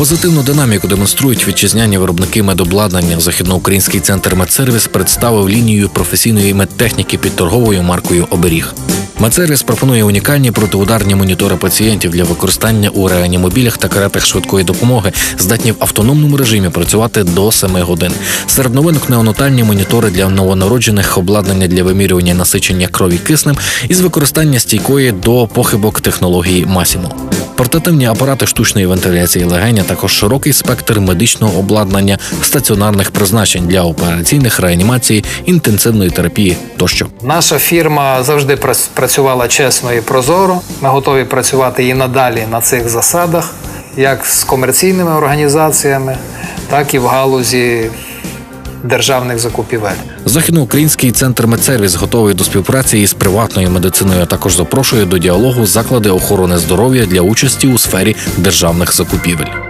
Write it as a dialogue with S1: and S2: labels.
S1: Позитивну динаміку демонструють вітчизняні виробники медобладнання. Західноукраїнський центр медсервіс представив лінію професійної медтехніки під торговою маркою Оберіг. Медсервіс пропонує унікальні протиударні монітори пацієнтів для використання у реанімобілях та каретах швидкої допомоги, здатні в автономному режимі працювати до 7 годин. Серед новинок неонатальні монітори для новонароджених, обладнання для вимірювання насичення крові киснем із використання стійкої до похибок технології Масімо. Портативні апарати штучної вентиляції легеня, також широкий спектр медичного обладнання стаціонарних призначень для операційних реанімації, інтенсивної терапії тощо.
S2: Наша фірма завжди працювала чесно і прозоро. Ми готові працювати і надалі на цих засадах, як з комерційними організаціями, так і в галузі державних закупівель.
S1: Західноукраїнський центр медсервіс готовий до співпраці із приватною медициною. Також запрошує до діалогу заклади охорони здоров'я для участі у сфері державних закупівель.